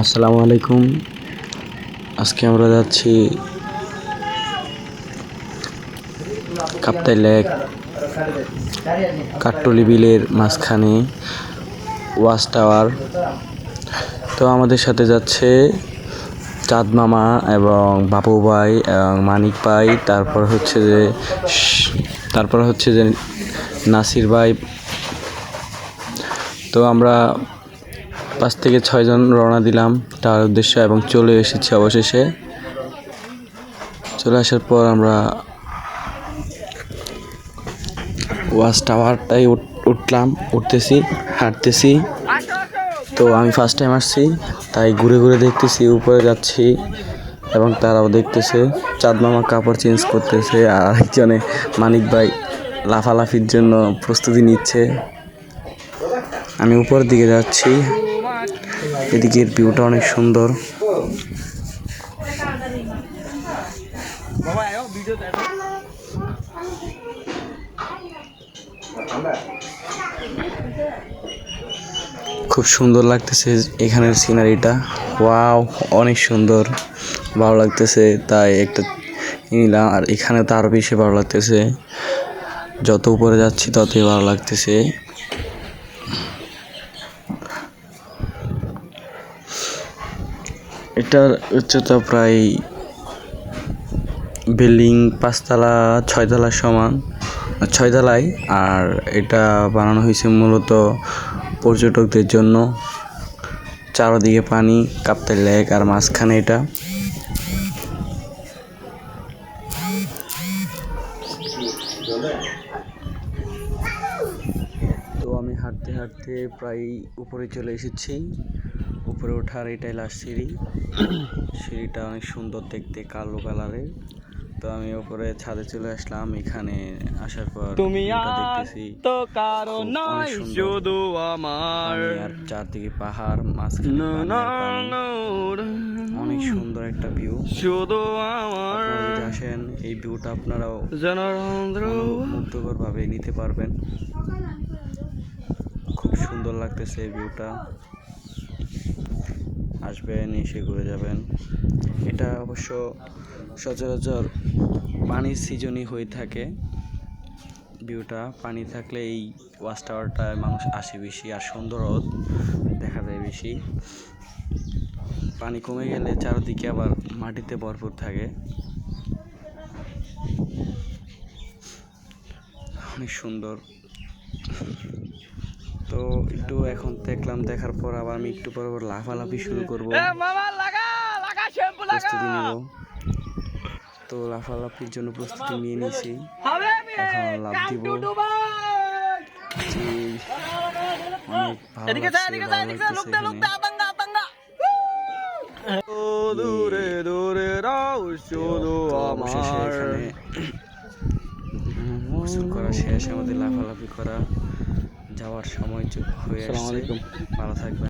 আসসালামু আলাইকুম। আজকে আমরা যাচ্ছি কাপ্তাই লেক, কাট্টলি বিলের মাঝখানে ওয়াচ টাওয়ার। তো আমাদের সাথে যাচ্ছে চাঁদ মামা এবং বাপু ভাই এবং মানিক ভাই, তারপর হচ্ছে যে তারপর হচ্ছে যে নাসির ভাই। তো আমরা পাঁচ থেকে ছয়জন রওনা দিলাম। তার উদ্দেশ্যে এবং চলে এসেছি অবশেষে। চলে আসার পর আমরা ওয়াচ টাওয়ারটাই উঠ- উঠলাম, উঠতেছি, হাঁটতেছি। তো আমি ফার্স্ট টাইম আসছি, তাই ঘুরে ঘুরে দেখতেছি, উপরে যাচ্ছি এবং তারাও দেখতেছে। চাঁদ মামা কাপড় চেঞ্জ করতেছে আর একজনে মানিক ভাই লাফালাফির জন্য প্রস্তুতি নিচ্ছে। আমি উপরের দিকে যাচ্ছি। এদিকের ভিউটা অনেক সুন্দর। খুব সুন্দর লাগতেছে এখানের সিনারিটা ওয়াও অনেক সুন্দর। ভালো লাগতেছে তাই একটা নিলাম। আর এখানে তো আরও বেশি ভালো লাগতেছে। যত উপরে যাচ্ছি ততই ভালো লাগতেছে। এটার উচ্চতা প্রায় বিল্ডিং পাঁচতলা ছয়তলার সমান, ছয়তলায়। আর এটা বানানো হয়েছে মূলত পর্যটকদের জন্য। চারদিকে পানি, কাপ্তাই লেক আর মাঝখানে এটা। আমি হাঁটতে হাঁটতে প্রায় উপরে চলে এসেছি। উপরে ওঠার এটাই লাস্ট সিঁড়ি। সিঁড়িটা অনেক সুন্দর দেখতে কালো কালারের তো আমি উপরে ছাদে চলে আসলাম। এখানে আসার পর তুমি দেখতেছি। তো কারও শুধু আমার। আর চারদিকে পাহাড় মাঝখানে অনেক সুন্দর একটা ভিউ শুধু আমার। আসেন এই ভিউটা আপনারাও মুগ্ধকর ভাবে নিতে পারবেন। খুব সুন্দর লাগতেছে এই ভিউটা আসবেন, এসে ঘুরে যাবেন। এটা অবশ্য সচরাচর পানির সিজনই হয়ে থাকে। ভিউটা পানি থাকলে এই ওয়াচ টাওয়ারটায় মানুষ আসে বেশি আর সুন্দর দেখা যায় বেশি। পানি কমে গেলে চারদিকে আবার মাটিতে ভরপুর থাকে। অনেক সুন্দর। তো একটু এখন দেখলাম দেখার পর আবার আমি একটু পর পর লাফালাফি শুরু করব। মামা লাগা লাগা শ্যাম্পু লাগা। প্রস্তুতি নিব। তো লাফালাফির জন্য প্রস্তুতি নিয়ে নিয়েছি হবে এখন লাফ দিব। অনেক ভালো দূরে দূরে রাও শুধু আমার। এখানে গোসল করা শেষ আমাদের লাফালাফি করা। যাওয়ার সময় হয়ে আসছে। ভালো থাকবেন।